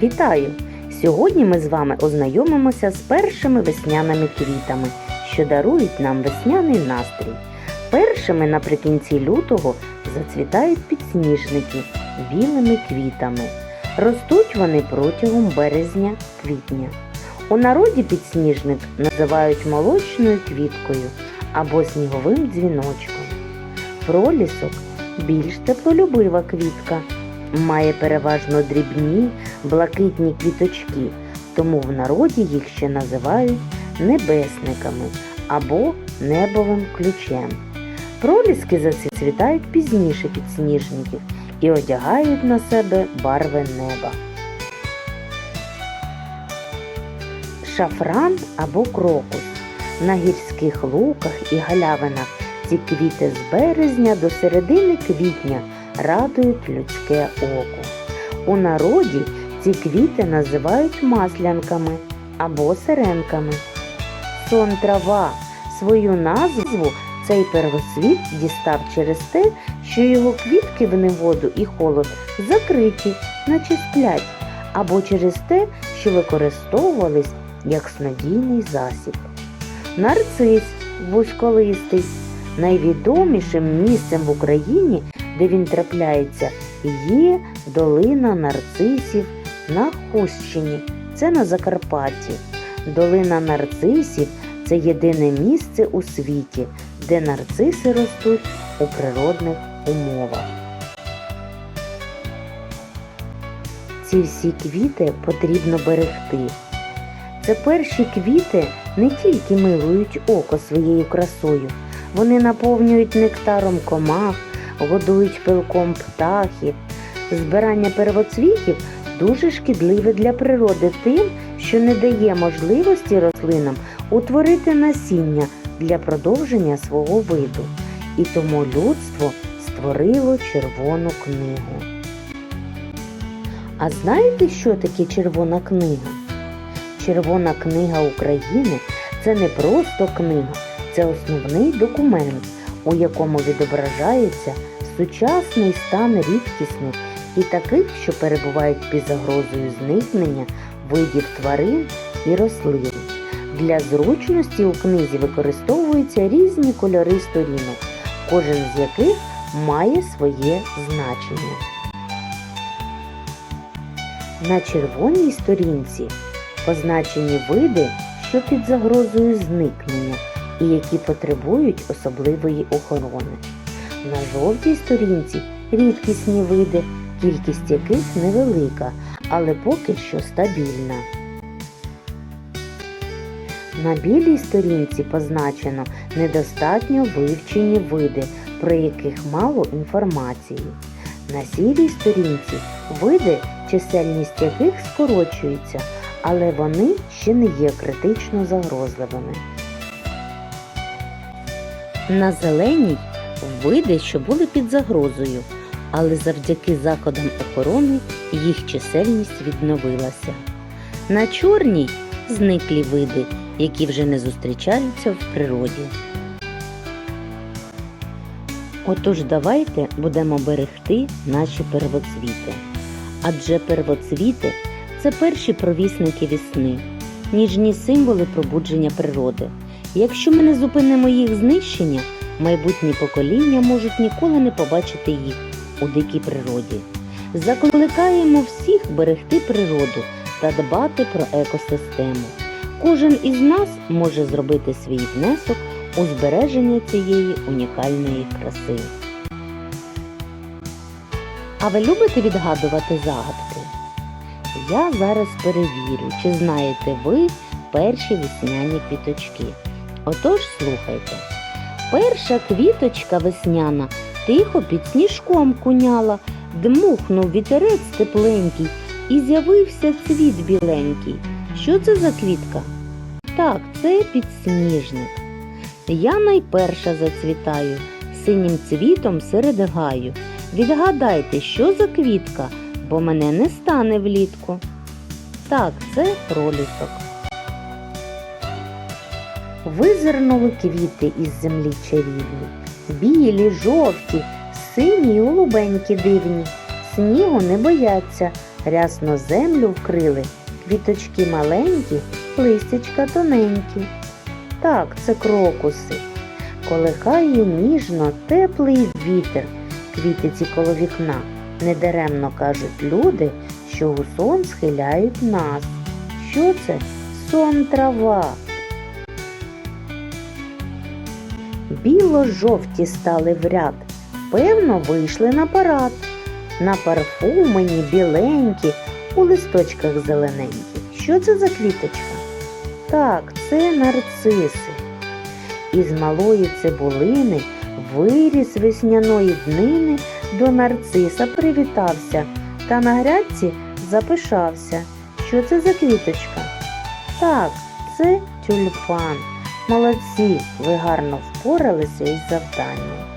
Вітаю! Сьогодні ми з вами ознайомимося з першими весняними квітами, що дарують нам весняний настрій. Першими наприкінці лютого зацвітають підсніжники білими квітами. Ростуть вони протягом березня-квітня. У народі підсніжник називають молочною квіткою або сніговим дзвіночком. Пролісок більш теплолюбива квітка. Має переважно дрібні, блакитні квіточки, тому в народі їх ще називають небесниками або небовим ключем. Проліски зацвітають пізніше підсніжників і одягають на себе барви неба. Шафран або крокус. На гірських луках і галявинах ці квіти з березня до середини квітня радують людське око. У народі ці квіти називають маслянками або сиренками. Сон трава свою назву цей первосвіт дістав через те, що його квітки в неводу і холод закриті, наче сплять, або через те, що використовувались як снодійний засіб. Нарцис вузьколистий найвідомішим місцем в Україні, де він трапляється, є долина нарцисів на Хустщині. Це на Закарпатті. Долина нарцисів це єдине місце у світі, де нарциси ростуть у природних умовах. Ці всі квіти потрібно берегти. Це перші квіти не тільки милують око своєю красою, вони наповнюють нектаром комах, годують пилком птахів. Збирання первоцвітів дуже шкідливе для природи тим, що не дає можливості рослинам утворити насіння для продовження свого виду. І тому людство створило червону книгу. А знаєте, що таке червона книга? Червона книга України це не просто книга, це основний документ, у якому відображається сучасний стан рідкісних і таких, що перебувають під загрозою зникнення видів тварин і рослин. Для зручності у книзі використовуються різні кольори сторінок, кожен з яких має своє значення. На червоній сторінці позначені види, що під загрозою зникнення і які потребують особливої охорони. На жовтій сторінці рідкісні види, кількість яких невелика, але поки що стабільна. На білій сторінці позначено недостатньо вивчені види, про яких мало інформації. На сірій сторінці види, чисельність яких скорочується, але вони ще не є критично загрозливими. На зеленій види, що були під загрозою, але завдяки заходам охорони їх чисельність відновилася. На чорній зниклі види, які вже не зустрічаються в природі. Отож давайте будемо берегти наші первоцвіти. Адже первоцвіти це перші провісники весни, ніжні символи пробудження природи. Якщо ми не зупинимо їх знищення, майбутні покоління можуть ніколи не побачити їх у дикій природі. Закликаємо всіх берегти природу та дбати про екосистему. Кожен із нас може зробити свій внесок у збереження цієї унікальної краси. А ви любите відгадувати загадки? Я зараз перевірю, чи знаєте ви перші весняні квіточки. Отож слухайте. Перша квіточка весняна тихо під сніжком куняла, дмухнув вітерець тепленький і з'явився цвіт біленький. Що це за квітка? Так, це підсніжник. Я найперша зацвітаю, синім цвітом серед гаю. Відгадайте, що за квітка, бо мене не стане влітку. Так, це пролісок. Визирнули квіти із землі чарівні, білі, жовті, сині й голубенькі дивні. Снігу не бояться, Рясно землю вкрили, квіточки маленькі, листячка тоненькі. Так, це крокуси. Колихає ніжно теплий вітер, квітиці коло вікна. Недаремно кажуть люди, що у сон схиляють нас. Що це? Сон трава. Біло-жовті стали в ряд, певно, вийшли на парад. На парфумені біленькі, у листочках зелененькі. Що це за квіточка? Так, це нарциси. Із малої цибулини виріс весняної днини, до нарциса привітався та на грядці запишався. Що це за квіточка? Так, це тюльпан. Молодці, ви гарно впоралися із завданням.